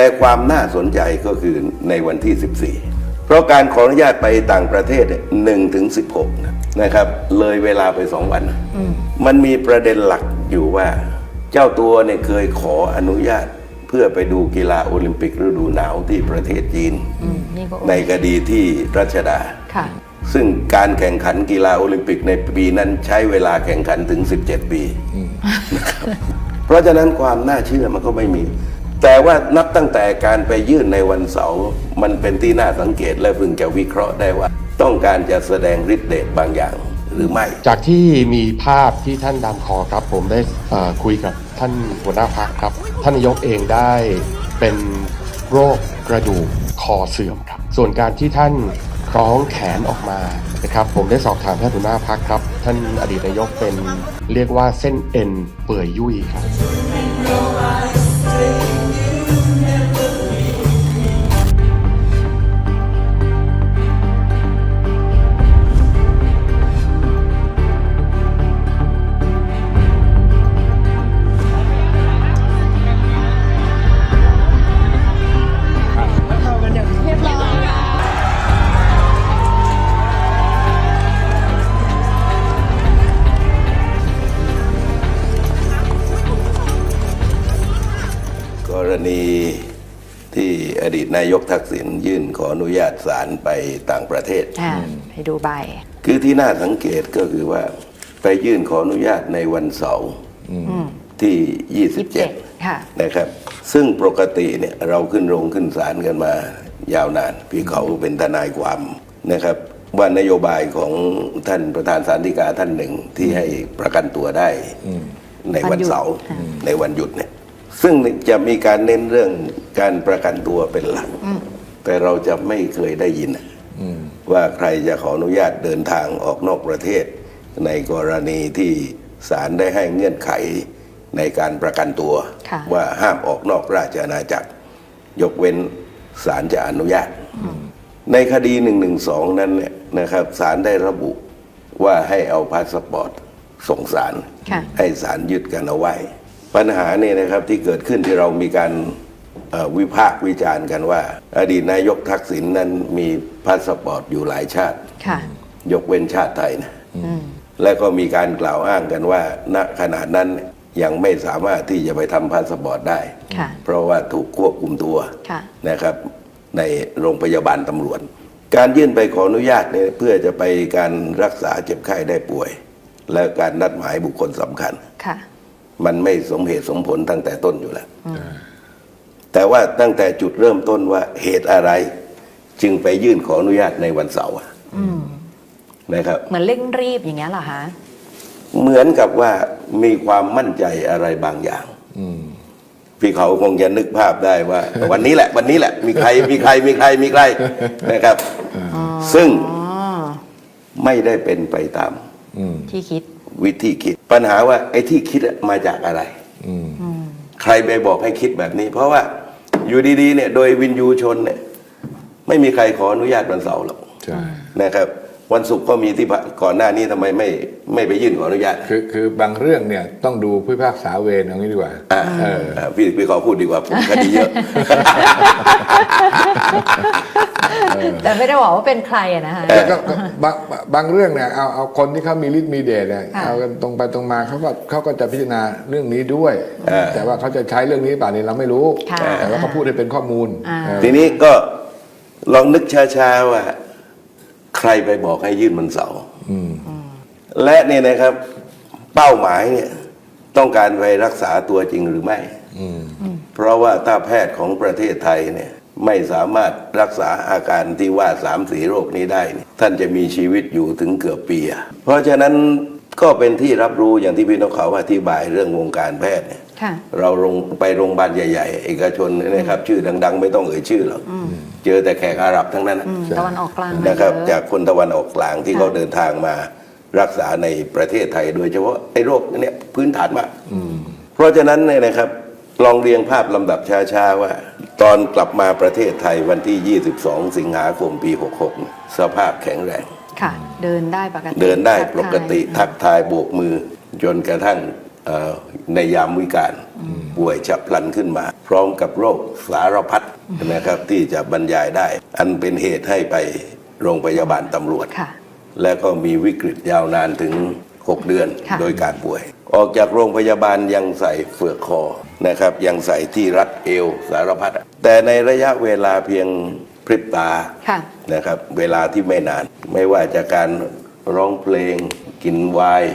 แต่ความน่าสนใจก็คือในวันที่ 14 เพราะการขออนุญาตไปต่างประเทศหนึ่งถึงสินะครับ เลยเวลาไปสองวัน มันมีประเด็นหลักอยู่ว่า เจ้าตัวเนี่ยเคยขออนุญาตเพื่อไปดูกีฬาโอลิมปิกฤดูหนาวที่ประเทศจีนอืมนี่ก็ในคดีที่รัชดาค่ะซึ่งการแข่งขันกีฬาโอลิมปิกในปีนั้นใช้เวลาแข่งขันถึง 17 ปีนะครับเพราะฉะนั้นความน่าเชื่อมันก็ไม่มี แต่ว่านับตั้งแต่การไปยื่นในวันเสาร์มันเป็นที่น่าสังเกตและพึงจะวิเคราะห์ได้ว่า ต้องการจะแสดงฤทธิ์เดชบางอย่างหรือไม่ จากที่มีภาพที่ท่านดำคอครับ ผมได้คุยกับท่านหัวหน้าพักครับ ท่านนายกเองได้เป็นโรคกระดูกคอเสื่อมครับ ส่วนการที่ท่านคล้องแขนออกมานะครับ ผมได้สอบถามท่านหัวหน้าพักครับ ท่านอดีตนายกเป็นเรียกว่าเส้นเอ็นเปื่อยยุ่ยครับ นายกทักษิณยื่นขออนุญาตศาลไปต่างประเทศอ่าไปดูใบ คือที่น่าสังเกตก็คือว่า ไปยื่นขออนุญาตในวันเสาร์ที่ 27 ค่ะ นะครับ ซึ่งปกติเนี่ยเราขึ้นโรงขึ้นศาลกันมายาวนาน พี่เขาเป็นทนายความนะครับ ว่านโยบายของท่านประธานสารดีกาท่านหนึ่งที่ให้ประกันตัวได้ในวันเสาร์วันหยุดในวันหยุดเนี่ย ซึ่งจะมีการเน้นเรื่องการประกันตัวเป็นหลัก แต่เราจะไม่เคยได้ยินอะว่าใครจะขออนุญาตเดินทางออกนอกประเทศ ในกรณีที่ศาลได้ให้เงื่อนไขในการประกันตัวค่ะว่าห้ามออกนอกราชอาณาจักร ยกเว้นศาลจะอนุญาต ในคดีหนึ่งหนึ่งสองนั้นเนี่ยนะครับศาลได้ระบุว่าให้เอาพาสปอร์ตส่งศาลค่ะให้ศาลยึดกันเอาไว้ ปัญหาเนี่ยนะครับที่เกิดขึ้นที่เรามีการเอ่อวิพากษ์วิจารณ์กันว่า อดีตนายกทักษิณนั้นมีพาสปอร์ตอยู่หลายชาติค่ะยกเว้นชาติไทยนะและก็มีการกล่าวอ้างกันว่าณขณะนั้นยังไม่สามารถที่จะไปทำพาสปอร์ตได้ค่ะเพราะว่าถูกควบคุมตัวค่ะนะครับ ในโรงพยาบาลตำรวจ การยื่นไปขออนุญาตเนี่ยเพื่อจะไปการรักษาเจ็บไข้ได้ป่วย และการนัดหมายบุคคลสำคัญค่ะ มันไม่สมเหตุสมผลตั้งแต่ต้นอยู่แล้ว แต่ว่าตั้งแต่จุดเริ่มต้นว่าเหตุอะไร จึงไปยื่นขออนุญาตในวันเสาร์อะนะครับ เหมือนเร่งรีบอย่างเงี้ยเหรอคะเหมือนกับว่ามีความมั่นใจอะไรบางอย่างพี่เขาคงจะนึกภาพได้ว่า วันนี้แหละ วันนี้แหละ มีใครมีใครมีใครมีใครนะครับ ซึ่งอ๋อไม่ได้เป็นไปตามที่คิด วิธีคิด ปัญหาว่าไอ้ที่คิดอะมาจากอะไรใครไปบอกให้คิดแบบนี้ เพราะว่าอยู่ดีๆเนี่ยโดยวินยูชนเนี่ย ไม่มีใครขออนุญาตวันเสาร์หรอกใช่นะครับ วันศุกร์ก็มีที่ผ่านก่อนหน้านี้ทำไมไม่ไม่ไปยื่นขออนุญาตคือคือบางเรื่องเนี่ยต้องดูผู้พิพากษาเวรอย่างนี้ดีกว่าอ่าเอออ่าพี่พี่ขอพูดดีกว่าผมคดีเยอะแต่ไม่ได้บอกว่าเป็นใครอะนะคะแต่ก็ก็บางบางบางเรื่องเนี่ยเอาเอาคนที่เขามีฤทธิ์มีเดชเนี่ยค่ะเอากันตรงไปตรงมาเขาก็เขาก็จะพิจารณาเรื่องนี้ด้วย แต่ว่าเขาจะใช้เรื่องนี้ป่านี้เราไม่รู้ค่ะแต่ว่าเขาพูดให้เป็นข้อมูลอ่าเออทีนี้ก็ลองนึกช้าๆว่า ใครไปบอกให้ยื่นมันเสาร์และเนี่ยนะครับ เป้าหมายเนี่ยต้องการไปรักษาตัวจริงหรือไม่ เพราะว่าถ้าแพทย์ของประเทศไทยเนี่ยไม่สามารถรักษาอาการที่ว่าสามสีโรคนี้ได้เนี่ยท่านจะมีชีวิตอยู่ถึงเกือบปีอะเพราะฉะนั้นก็เป็นที่รับรู้อย่างที่พี่นกเขาอธิบายเรื่องวงการแพทย์เนี่ยค่ะเราลงไปโรงพยาบาลใหญ่ ๆ เอกชนเนี่ยนะครับ ชื่อดัง ๆ ไม่ต้องเอ่ยชื่อหรอก เจอแต่แขกอาหรับทั้งนั้นนะอืมตะวันออกกลางนะครับเยอจากคนตะวันออกกลางที่ค่ะเขาเดินทางมารักษาในประเทศไทย โดยเฉพาะไอ้โรคเนี้ยพื้นฐานมากเพราะฉะนั้นเนี่ยนะครับลองเรียงภาพลำดับช้าๆว่า ตอนกลับมาประเทศไทยวันที่ 22 สิงหาคมปี 66เนี่ยสภาพแข็งแรง ค่ะ เดินได้ปกติเดินได้ปกติทัทักกทายโบกมือจนกระทั่งเอ่อ ในยามวิการป่วยฉับพลันขึ้นมา พร้อมกับโรคสารพัดนะครับที่จะบรรยายได้ อันเป็นเหตุให้ไปโรงพยาบาลตำรวจค่ะและก็มีวิกฤตยาวนานถึง 6 เดือนค่ะโดยการป่วย ออกจากโรงพยาบาลยังใส่เฟือกคอนะครับยังใส่ที่รัดเอวสารพัดแต่ในระยะเวลาเพียงพริบตาค่ะนะครับเวลาที่ไม่นาน ไม่ว่าจะการร้องเพลงกินไวน์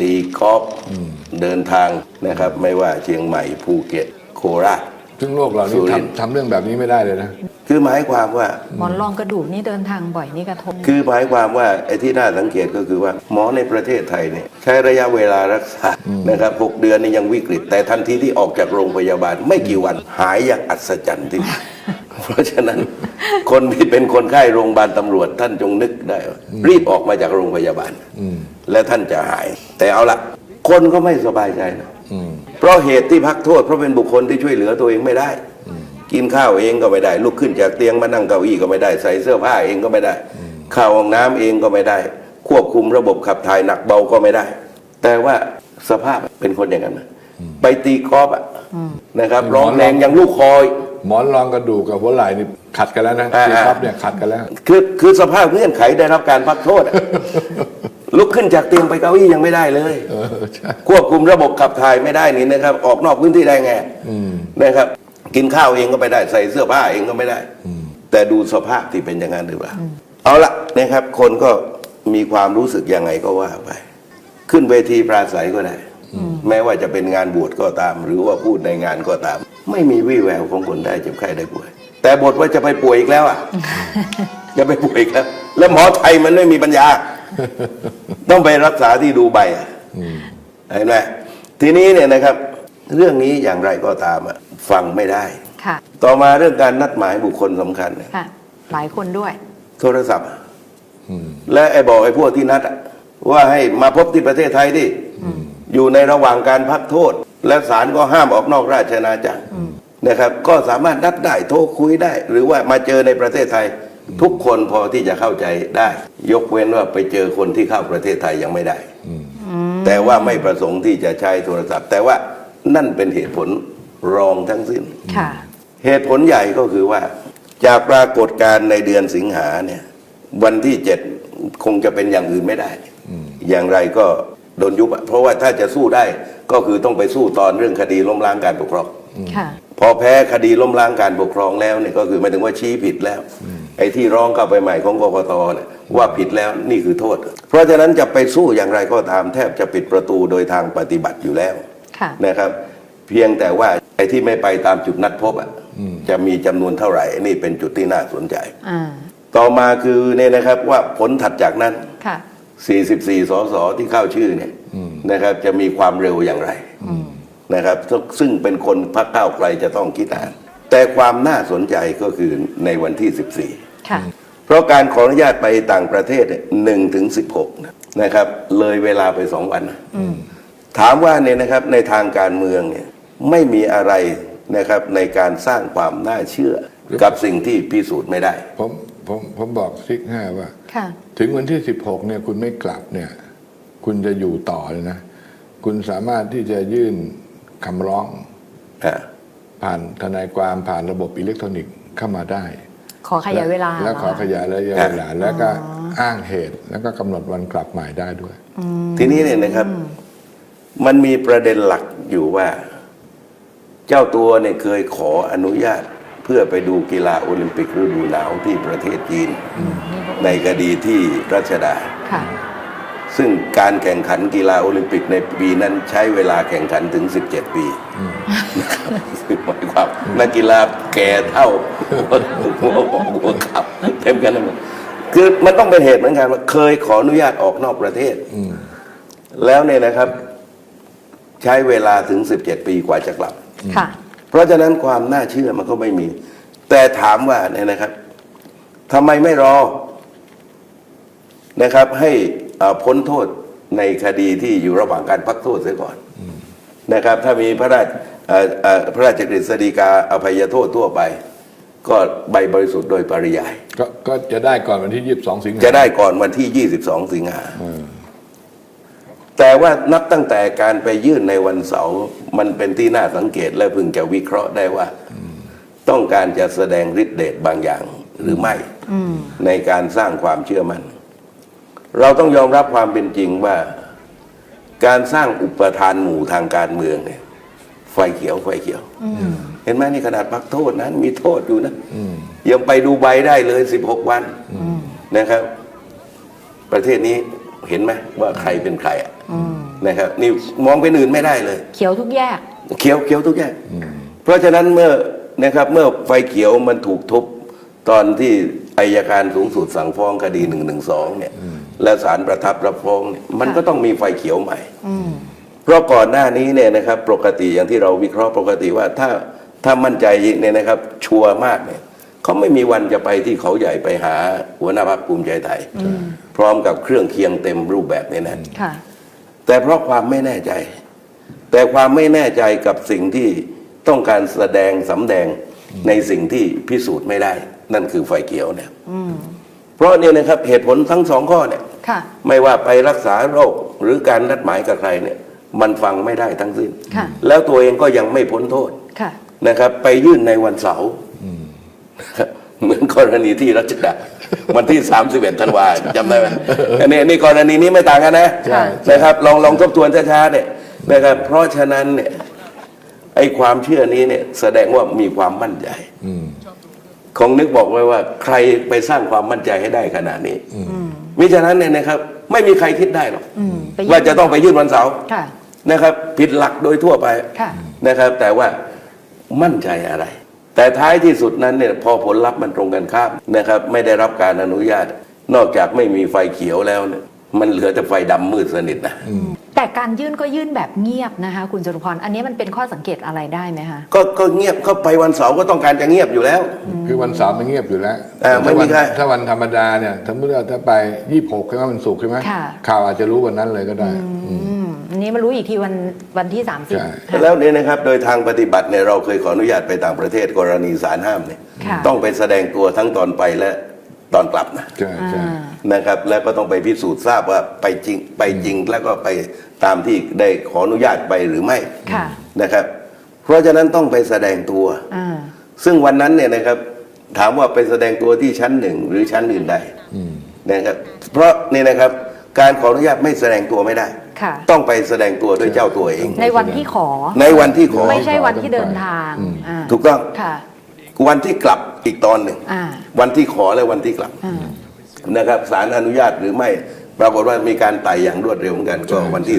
ตีกอล์ฟเดินทางนะครับ ไม่ว่าเชียงใหม่ภูเก็ตโคราช ซึ่งโลกเราสุนี่รินทร์ ทำทำเรื่องแบบนี้ไม่ได้เลยนะ คือหมายความว่า หมอนรองกระดูกนี่เดินทางบ่อยนี่กระทบ คือหมายความว่าไอ้ที่น่าสังเกตก็คือว่าหมอในประเทศไทยเนี่ยใช้ระยะเวลารักษานะครับหกเดือนนี่ยังวิกฤต แต่ทันทีที่ออกจากโรงพยาบาลไม่กี่วันหายอย่างอัศจรรย์ที่เพ ราะฉะนั้นคนที่เป็นคนไข้โรงพยาบาลตำรวจ ท่านจงนึกได้ว่ารีบออกมาจากโรงพยาบาลและท่านจะหาย แต่เอาละคนก็ไม่สบายใจนะเพราะเหตุที่พักโทษเพราะเป็นบุคคลที่ช่วยเหลือตัวเองไม่ได้ กินข้าวเองก็ไม่ได้ ลุกขึ้นจากเตียงมานั่งเก้าอี้ก็ไม่ได้ใส่เสื้อผ้าเองก็ไม่ได้เข้าห้องน้ำเองก็ไม่ได้ ควบคุมระบบขับถ่ายหนักเบาก็ไม่ได้ แต่ว่าสภาพเป็นคนอย่างนั้นนะไปตีกอล์ฟอะนะครับร้องเพลงยังลูกคอย หมอนรองกระดูกกับหัวไหล่นี่ขัดกันแล้วนะอ่าตีครับเนี่ยขัดกันแล้ว คือคือสภาพเงื่อนไขได้รับการพักโทษอะ ลุกขึ้นจากเตียงไปเก้าอี้ยังไม่ได้เลย เออใช่ ควบคุมระบบขับถ่ายไม่ได้นี่นะครับ ออกนอกพื้นที่ได้ไงนะครับ กินข้าวเองก็ไม่ได้ใส่เสื้อผ้าเองก็ไม่ได้แต่ดูสภาพที่เป็นอย่างนั้นหรือเปล่าเอาละนะครับ คนก็มีความรู้สึกยังไงก็ว่าไป ขึ้นเวทีปราศัยก็ได้ แม้ว่าจะเป็นงานบวชก็ตาม หรือว่าพูดในงานก็ตาม ไม่มีวี่แววของคนได้เจ็บไข้ได้ป่วย แต่บทว่าจะไปป่วยอีกแล้วอะจะไปป่วยอีกแล้ว แล้วหมอไทยมันไม่มีปัญญา ต้องไปรักษาที่ดูใบอะเห็นไหมทีนี้เนี่ยนะครับ เรื่องนี้อย่างไรก็ตามอะฟังไม่ได้ค่ะต่อมาเรื่องการนัดหมายบุคคลสำคัญเนี่ยค่ะหลายคนด้วย โทรศัพท์อะและไอ้บอกไอ้พวกที่นัดอะว่าให้มาพบที่ประเทศไทยดิ อยู่ในระหว่างการพักโทษ และศาลก็ห้ามออกนอกราชอาณาจักรนะครับ ก็สามารถนัดได้โทรคุยได้ หรือว่ามาเจอในประเทศไทย ทุกคนพอที่จะเข้าใจได้ ยกเว้นว่าไปเจอคนที่เข้าประเทศไทยยังไม่ได้ แต่ว่าไม่ประสงค์ที่จะใช้โทรศัพท์ แต่ว่านั่นเป็นเหตุผลรองทั้งสิ้นค่ะเหตุผลใหญ่ก็คือว่า จากปรากฏการณ์ในเดือนสิงหาเนี่ย วันที่เจ็ดคงจะเป็นอย่างอื่นไม่ได้ อย่างไรก็ โดนยุบอะเพราะว่าถ้าจะสู้ได้ก็คือต้องไปสู้ตอนเรื่องคดีล้มล้างการปกครองค่ะ พอแพ้คดีล้มล้างการปกครองแล้วเนี่ยก็คือหมายถึงว่าชี้ผิดแล้ว ไอ้ที่ร้องเข้าไปใหม่ของกกตเนี่ยว่าผิดแล้วนี่คือโทษ เพราะฉะนั้นจะไปสู้อย่างไรก็ตามแทบจะปิดประตูโดยทางปฏิบัติอยู่แล้วค่ะนะครับ เพียงแต่ว่าไอ้ที่ไม่ไปตามจุดนัดพบอะจะมีจำนวนเท่าไหร่นี่เป็นจุดที่น่าสนใจอ่าต่อมาคือเนี่ยนะครับว่าผลถัดจากนั้นค่ะ 44 สสที่เข้าชื่อเนี่ยนะครับ จะมีความเร็วอย่างไรนะครับ ซึ่งเป็นคนพรรคก้าวไกลจะต้องคิดอ่าน แต่ความน่าสนใจก็คือในวันที่ 14ค่ะเพราะการขออนุญาตไปต่างประเทศหนึ่งถึงสิบหกนะครับ เลยเวลาไปสองวันนะถามว่าเนี่ยนะครับในทางการเมืองเนี่ยไม่มีอะไรนะครับในการสร้างความน่าเชื่อกับสิ่งที่พิสูจน์ไม่ได้ ผม ผมผมบอกซิกห้าว่า ค่ะ ถึงวันที่16เนี่ยคุณไม่กลับเนี่ย คุณจะอยู่ต่อเลยนะ คุณสามารถที่จะยื่นคำร้อง อ่าผ่านทนายความผ่านระบบอิเล็กทรอนิกส์เข้ามาได้ ขอขยายเวลาแล้วขอขยายระยะอะเวลา แล้วก็อ้างเหตุแล้วก็กำหนดวันกลับใหม่ได้ด้วย ทีนี้เนี่ยนะครับ มันมีประเด็นหลักอยู่ว่า เจ้าตัวเนี่ยเคยขออนุญาตเพื่อไปดูกีฬาโอลิมปิกฤดูหนาวที่ประเทศจีน ในคดีที่รัชดาค่ะซึ่งการแข่งขันกีฬาโอลิมปิกในปีนั้นใช้เวลาแข่งขันถึง 17 ปีนะครับซึ่งหมายความนักกีฬาแก่เท่าหัวหัวหัวขับเต็มกันทั้งหมดคือมันต้องเป็นเหตุเหมือนกันว่าเคยขออนุญาตออกนอกประเทศแล้วเนี่ยนะครับ ใช้เวลาถึง 17 ปีกว่าจะกลับค่ะ เพราะฉะนั้นความน่าเชื่อมันก็ไม่มี แต่ถามว่าเนี่ยนะครับทำไมไม่รอนะครับ ให้เอ่อพ้นโทษในคดีที่อยู่ระหว่างการพักโทษเสียก่อนนะครับ ถ้ามีพระราชเอ่อเอ่อพระราชกฤษฎีกาอภัยโทษทั่วไป ก็ใบบริสุทธิ์โดยปริยาย ก็ก็จะได้ก่อนวันที่ 22 สิงหาจะได้ก่อนวันที่ 22 สิงหา แต่ว่านับตั้งแต่การไปยื่นในวันเสาร์มันเป็นที่น่าสังเกตและพึงจะวิเคราะห์ได้ว่า ต้องการจะแสดงฤทธิ์เดชบางอย่างหรือไม่ในการสร้างความเชื่อมั่น เราต้องยอมรับความเป็นจริงว่า การสร้างอุปทานหมู่ทางการเมืองเนี่ยไฟเขียวไฟเขียวเห็นไหมนี่ขนาดพักโทษนะมีโทษอยู่นะยังไปดูใบได้เลยสิบหกวันนะครับ ประเทศนี้ เห็นไหมว่าใครเป็นใครอะนะครับนี่มองเป็นอื่นไม่ได้เลย เขียวทุกแยก เขียวเขียวทุกอย่างเพราะฉะนั้นเมื่อนะครับเมื่อไฟเขียวมันถูกทุบตอนที่อายการสูงสุดสั่งฟ้องคดีหนึ่งหนึ่งสองเนี่ยและศาลประทับรับฟ้องเนี่ยมันก็ต้องมีไฟเขียวใหม่เพราะก่อนหน้านี้เนี่ยนะครับปกติอย่างที่เราวิเคราะห์ปกติว่าถ้าถ้ามั่นใจเนี่ยนะครับ ชัวร์มากเนี่ยเขาไม่มีวันจะไปที่เขาใหญ่ไปหาหัวหน้าพรรคภูมิใจไทยพ ร้อมกับเครื่องเคียงเต็มรูปแบบเนี่ยนะค่ะแต่เพราะความไม่แน่ใจ แต่ความไม่แน่ใจกับสิ่งที่ต้องการแสดงสำแดงในสิ่งที่พิสูจน์ไม่ได้ นั่นคือไฟเขียวเนี่ยเพราะเนี่ยนะครับเหตุผลทั้งสองข้อเนี่ยค่ะไม่ว่าไปรักษาโรคหรือการนัดหมายกับใครเนี่ย มันฟังไม่ได้ทั้งสิ้นค่ะแล้วตัวเองก็ยังไม่พ้นโทษค่ะนะครับ ไปยื่นในวันเสาร์เหมือนกรณีที่รัชดา วันที่ 31ธันวาจำได้ไหมอันนี้นี่กรณีนี้ไม่ต่างกันนะใช่ นะครับ ลองลองทบทวนช้าๆเนี่ยนะครับ เพราะฉะนั้นเนี่ยไอ้ความเชื่อนี้เนี่ยแสดงว่ามีความมั่นใจคงนึกบอกไว้ว่า ใครไปสร้างความมั่นใจให้ได้ขนาดนี้มิฉะนั้นเนี่ยนะครับ ไม่มีใครคิดได้หรอกอืมไปยื่นว่าจะต้องไปยื่นวันเสาร์ ค่ะ นะครับผิดหลักโดยทั่วไปค่ะ นะครับ แต่ว่ามั่นใจอะไร แต่ท้ายที่สุดนั้นเนี่ยพอผลลัพธ์มันตรงกันข้ามนะครับไม่ได้รับการอนุญาต นอกจากไม่มีไฟเขียวแล้วเนี่ยมันเหลือแต่ไฟดำมืดสนิทนะแต่การยื่นก็ยื่นแบบเงียบนะคะ คุณจตุพรอันนี้มันเป็นข้อสังเกตอะไรได้ไหมคะก็ก็เงียบเข้าไปวันเสาร์ก็ต้องการจะเงียบอยู่แล้ว คือวันเสาร์มันเงียบอยู่แล้วอ่าไม่มีถ้าวันใครถ้าวันธรรมดาเนี่ยสมมติว่าถ้าไปยี่หกใช่ไหมมันสุกร์ใช่ไหมค่ะ ข่าวอาจจะรู้วันนั้นเลยก็ได้อืมอั นนี้มารู้อีกทีวันวันที่สามสิบใช่แล้วเนี่ยนะครับโดยทางปฏิบัติเนี่ยเราเคยขออนุญาตไปต่างประเทศกรณีศาลห้ามเนี่ยค่ะ ต้องไปแสดงตัวทั้งตอนไปและตอนกลับนะใช่ใช่ อ่า นะครับ แล้วก็ต้องไปพิสูจน์ทราบว่าไปจริงไปจริงแล้วก็ไปตามที่ได้ขออนุญาตไปหรือไม่ค่ะ นะครับ เพราะฉะนั้นต้องไปแสดงตัว อ่า ซึ่งวันนั้นเนี่ยนะครับถามว่าไปแสดงตัวที่ชั้นหนึ่งหรือชั้นอื่นใดนะครับ เพราะนี่นะครับการขออนุญาตไม่แสดงตัวไม่ได้ค่ะ ต้องไปแสดงตัวด้วยเจ้าตัวเอง ในวันที่ขอ ในวันที่ขอ ไม่ใช่วันที่เดินทางอ่าถูกต้องค่ะวันที่กลับอีกตอนหนึ่งอ่าวันที่ขอและวันที่กลับอ่านะครับศาลอนุญาตหรือไม่ปรากฏว่ามีการไต่อย่างรวดเร็วเหมือนกันก็วันที่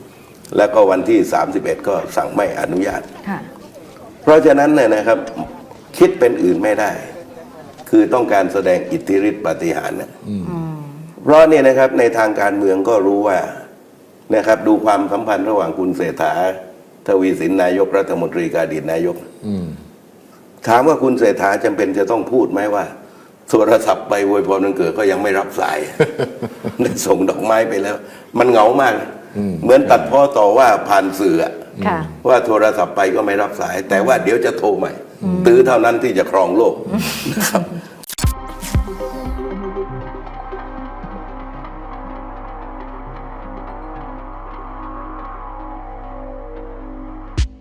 30 แล้วก็วันที่ 31 ก็สั่งไม่อนุญาตค่ะเพราะฉะนั้นเนี่ยนะครับ คิดเป็นอื่นไม่ได้ คือต้องการแสดงอิทธิฤทธิปาฏิหารย์นะเพราะเนี่ยนะครับในทางการเมืองก็รู้ว่า นะครับดูความสัมพันธ์ระหว่างคุณเศรษฐาทวีสินนายกรัฐมนตรีกับอดีตนายกถามว่าคุณเศรษฐาจำเป็นจะต้องพูดไหมว่าโทรศัพท์ไปอวยพรวันเกิดก็ยังไม่รับสายได้ส่งดอกไม้ไปแล้ว มันเหงามาก เหมือนตัดพ้อต่อว่าผ่านสื่ออะค่ะว่าโทรศัพท์ไปก็ไม่รับสาย แต่ว่าเดี๋ยวจะโทรใหม่ตื้อเท่านั้นที่จะครองโลกนะครับ